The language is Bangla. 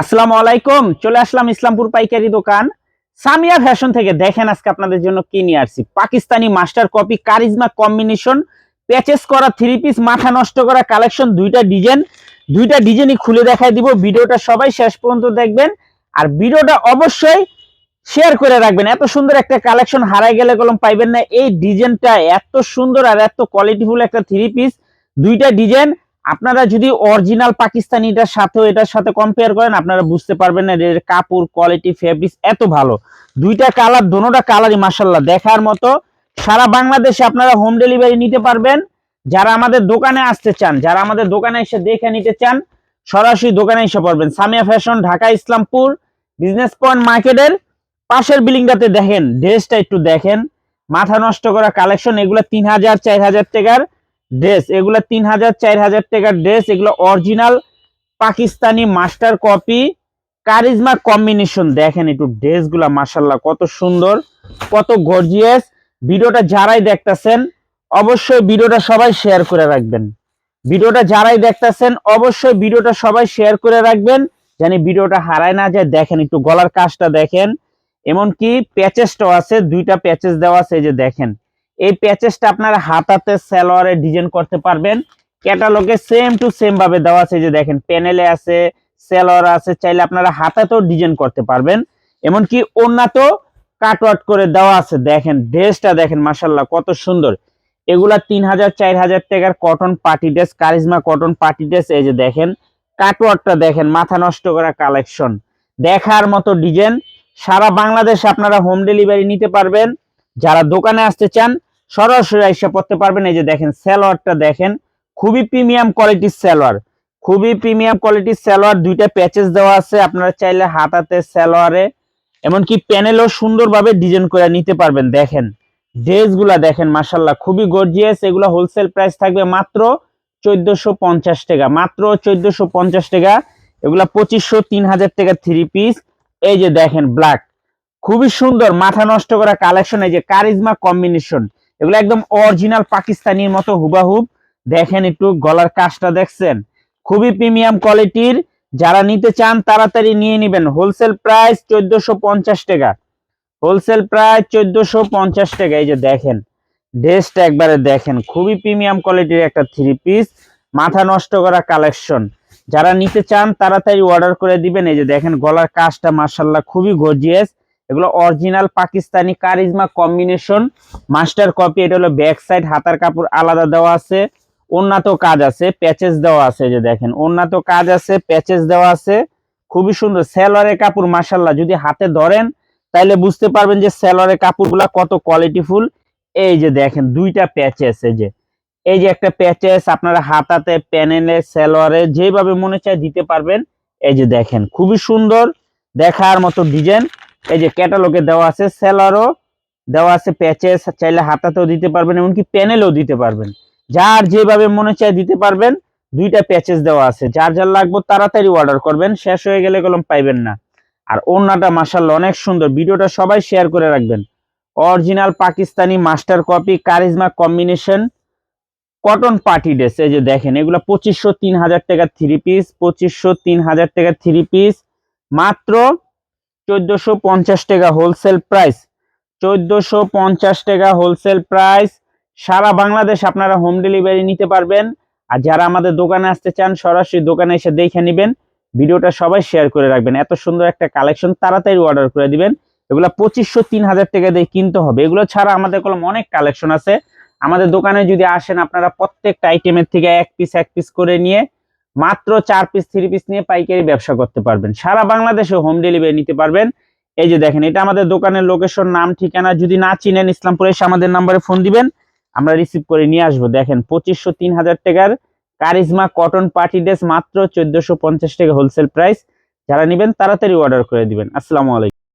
আসসালামু আলাইকুম, চলে আসলাম ইসলামপুর পাইকারি দোকান। সামিয়া ফ্যাশন থেকে দেখেন আজকে আপনাদের জন্য কি নিয়ে আসছি। Pakistani master copy Karizma combination, patches করা থ্রি পিস মাথা নষ্ট করা কালেকশন, দুইটা ডিজাইন, দুইটা ডিজাইনই খুলে দেখাই দিব। ভিডিওটা সবাই শেষ পর্যন্ত দেখবেন। আর ভিডিওটা অবশ্যই শেয়ার করে রাখবেন। এত সুন্দর একটা কালেকশন হারাই গেলে কলম পাইবেন না। এই ডিজাইনটা এত সুন্দর আর এত কোয়ালিটিফুল একটা থ্রি পিস দুইটা ডিজাইন আপনারা যদি অরিজিনাল পাকিস্তানিটার সাথেও এটার সাথে কম্পেয়ার করেন, আপনারা বুঝতে পারবেন না এর কাপড় কোয়ালিটি ফেব্রিক্স এত ভালো। দুইটা কালার দোনোটা কালারই মাসাল্লাহ দেখার মতো সারা বাংলাদেশে আপনারা হোম ডেলিভারি নিতে পারবেন। যারা আমাদের দোকানে আসতে চান, যারা আমাদের দোকানে এসে দেখে নিতে চান, সরাসরি দোকানে এসে পড়বেন। Samia fashion Dhaka, Islampur business point মার্কেটের পাশের বিল্ডিংটাতে দেখেন ড্রেসটা একটু দেখেন। মাথা নষ্ট করা কালেকশন এগুলো তিন হাজার, চার হাজার টাকার ড্রেস, এগুলো তিন হাজার, চার হাজার টাকার ড্রেস, এগুলো original Pakistani master copy Charizma combination দেখেন একটু ড্রেসগুলা মাসাল্লাহ কত সুন্দর, কত গর্জিয়াস ভিডিওটা যারাই দেখতেছেন, অবশ্যই ভিডিওটা সবাই শেয়ার করে রাখবেন। ভিডিওটা যারাই দেখতেছেন, অবশ্যই ভিডিওটা সবাই শেয়ার করে রাখবেন জানি ভিডিওটা হারায় না যায়। দেখেন একটু গলার কাজটা দেখেন, এমনকি প্যাচেসটাও আছে, দুইটা প্যাচেস দেওয়া আছে যে দেখেন। এই প্যাচেসটা আপনারা হাতাতে, সালোয়ারে ডিজাইন করতে পারবেন। ক্যাটালগে সেম টু সেম ভাবে দেওয়া আছে যে দেখেন প্যানেলে আছে, সালোয়ার আছে, চাইলে আপনারা হাতাতেও ডিজাইন করতে পারবেন। এমনকি কাট আউট করে দেওয়া আছে। দেখেন ড্রেসটা দেখেন মাসাল্লাহ কত সুন্দর। এগুলা তিন হাজার, চার হাজার টাকার cotton party dress Charizma cotton party dress এই যে দেখেন কাটওয়ার্কটা দেখেন, মাথা নষ্ট করা কালেকশন দেখার মতো ডিজাইন সারা বাংলাদেশে আপনারা হোম ডেলিভারি নিতে পারবেন। যারা দোকানে আসতে চান সরাসরি এসে পড়তে পারবেন। এই যে দেখেন, সালোয়ারটা দেখেন, খুবই প্রিমিয়াম কোয়ালিটির সালোয়ার। খুবই প্রিমিয়াম কোয়ালিটির সালোয়ার, দুইটা প্যাচেস দেওয়া আছে। আপনারা চাইলে হাতাতে সালোয়ারে, এমনকি প্যানেলও সুন্দরভাবে ডিজাইন করে নিতে পারবেন। দেখেন, ড্রেসগুলা দেখেন মাসাল্লাহ খুবই গর্জিয়াস এগুলো হোলসেল প্রাইস থাকবে মাত্র চোদ্দশো পঞ্চাশ টাকা, মাত্র চোদ্দশো পঞ্চাশ টাকা। এগুলা পঁচিশশো, তিন হাজার টাকা থ্রি পিস এই যে দেখেন ব্ল্যাক খুবই সুন্দর, মাথা নষ্ট করা কালেকশন এই যে কারিজমা কম্বিনেশন এগুলো একদম অরিজিনাল পাকিস্তানির মতো হুবাহুব। দেখেন একটু গলার কাজটা দেখছেন। খুবই প্রিমিয়াম কোয়ালিটির যারা নিতে চান তাড়াতাড়ি নিয়ে নেবেন। হোলসেল প্রাইস চোদ্দশো পঞ্চাশ টাকা। হোলসেল প্রাইস চোদ্দশো পঞ্চাশ টাকা। এই যে দেখেন ড্রেসটা একবারে দেখেন। খুবই প্রিমিয়াম কোয়ালিটির একটা থ্রি পিস মাথা নষ্ট করা কালেকশন যারা নিতে চান তাড়াতাড়ি অর্ডার করে দিবেন। এই যে দেখেন, গলার কাজটা মার্শাল্লাহ খুবই গর্জিয়াস এগুলো original Pakistani Charizma combination master copy এটা হলো ব্যাক সাইড হাতার কাপড় আলাদা দেওয়া আছে, উন্নত কাজ আছে প্যাচেস দেওয়া আছে যে দেখেন, উন্নত কাজ আছে প্যাচেস দেওয়া আছে, খুবই সুন্দর সেলরের কাপড় মার্শাল্লাহ যদি হাতে ধরেন, তাইলে বুঝতে পারবেন যে সেলরের কাপড়গুলা কত কোয়ালিটিফুল এই যে দেখেন, দুইটা প্যাচেস এই যে এই যে একটা প্যাচেস আপনারা হাতাতে প্যানেলে সেলোয়ারে যেভাবে মনে চায় দিতে পারবেন, এই যে দেখেন, খুবই সুন্দর, দেখার মতো ডিজাইন এই যে ক্যাটালগে দেওয়া আছে সেলারও, দেওয়া আছে প্যাচেস, চাইলে হাতাতেও দিতে পারবেন এমনকি প্যানেলেও দিতে পারবেন। যার যেভাবে মনে চায় দিতে পারবেন, দুইটা প্যাচেস দেওয়া আছে। যার যার লাগবে তাড়াতাড়ি অর্ডার করবেন, শেষ হয়ে গেলে কলম পাইবেন না। আর ওড়নাটা মাসাল্লাহ অনেক সুন্দর। ভিডিওটা সবাই শেয়ার করে রাখবেন। Original Pakistani master copy Charizma combination cotton party dress এই যে দেখেন, এগুলো পঁচিশশো তিন হাজার টাকা থ্রি পিস পঁচিশশো তিন হাজার টাকা থ্রি পিস মাত্র চোদ্দশো পঞ্চাশ টাকা হোলসেল প্রাইস চোদ্দশো পঞ্চাশ টাকা হোলসেল প্রাইস সারা বাংলাদেশ আপনারা হোম ডেলিভারি নিতে পারবেন। আর যারা আমাদের দোকানে আসতে চান, সরাসরি দোকানে এসে দেখে নেবেন। ভিডিওটা সবাই শেয়ার করে রাখবেন। এত সুন্দর একটা কালেকশন তাড়াতাড়ি অর্ডার করে দিবেন। এগুলো পঁচিশশো তিন হাজার টাকা দিয়ে কিনতে হবে। এগুলো ছাড়া আমাদের কলম অনেক কালেকশন আছে। আমাদের দোকানে যদি আসেন, আপনারা প্রত্যেকটা আইটেমের থেকে এক পিস এক পিস করে নিয়ে মাত্র চার পিস থ্রি পিস নিয়ে পাইকারি ব্যবসা করতে পারবেন। সারা বাংলাদেশে হোম ডেলিভারি নিতে পারবেন। এই যে দেখেন, এটা আমাদের দোকানের লোকেশন নাম, ঠিকানা, যদি না চিনেন ইসলামপুরে এসে আমাদের নাম্বারে ফোন দিবেন, আমরা রিসিভ করে নিয়ে আসব। দেখেন, পঁচিশশো, তিন হাজার টাকার কারিজমা কটন পার্টি ড্রেস মাত্র চোদ্দশো পঞ্চাশ টাকা হোলসেল প্রাইস যারা নেবেন, তাড়াতাড়ি অর্ডার করে দিবেন। আসসালামু আলাইকুম।